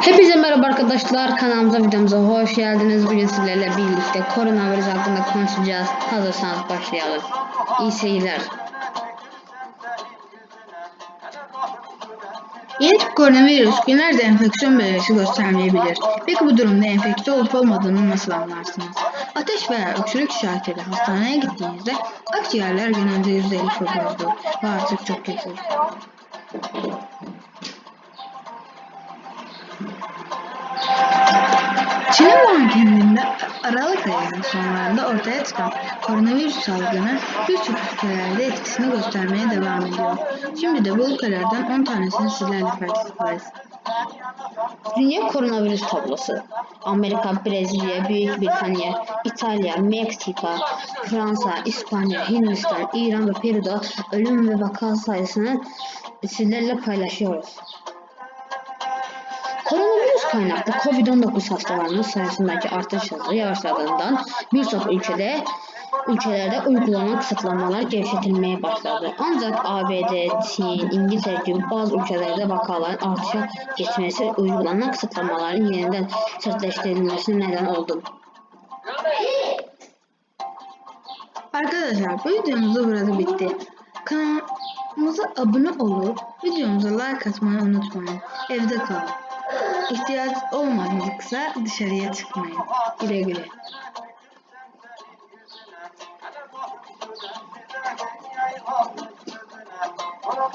Hepinize merhaba arkadaşlar. Kanalımıza videomuza hoş geldiniz. Bugün sizlerle birlikte koronavirüs hakkında konuşacağız. Hazırsanız başlayalım. İyi seyirler. Yeni tip koronavirüs genelde enfeksiyon belirtisi göstermeyebilir. Peki bu durumda enfekte olup olmadığını nasıl anlarsınız? Ateş veya öksürük işaretiyle hastaneye gittiğinizde akciğerler genelde %50 çözülür ve artık çok kötü. Çin'in muhakemelerinde Aralık ayının sonlarında ortaya çıkan koronavirüs salgını birçok ülkelerde etkisini göstermeye devam ediyor. Şimdi de bu ülkelerden 10 tanesini sizlerle paylaşacağız. Dünya koronavirüs tablosu. Amerika, Brezilya, Büyük Britanya, İtalya, Meksika, Fransa, İspanya, Hindistan, İran ve Peru'da ölüm ve vaka sayısını sizlerle paylaşıyoruz. Kaynaklı COVID-19 hastalarının sayısındaki artış hızı yavaşladığından birçok ülkede ülkelerde uygulanan kısıtlamalar gevşetilmeye başladı. Ancak ABD, Çin, İngiltere gibi bazı ülkelerde vakaların artışa geçmesi uygulanan kısıtlamaların yeniden sertleştirilmesine neden oldu. Arkadaşlar bu videomuz da burada bitti. Kanalımıza abone olup videomuza like atmayı unutmayın. Evde kalın. İhtiyaç olmadıkça dışarıya çıkmayın. Güle güle. Bana.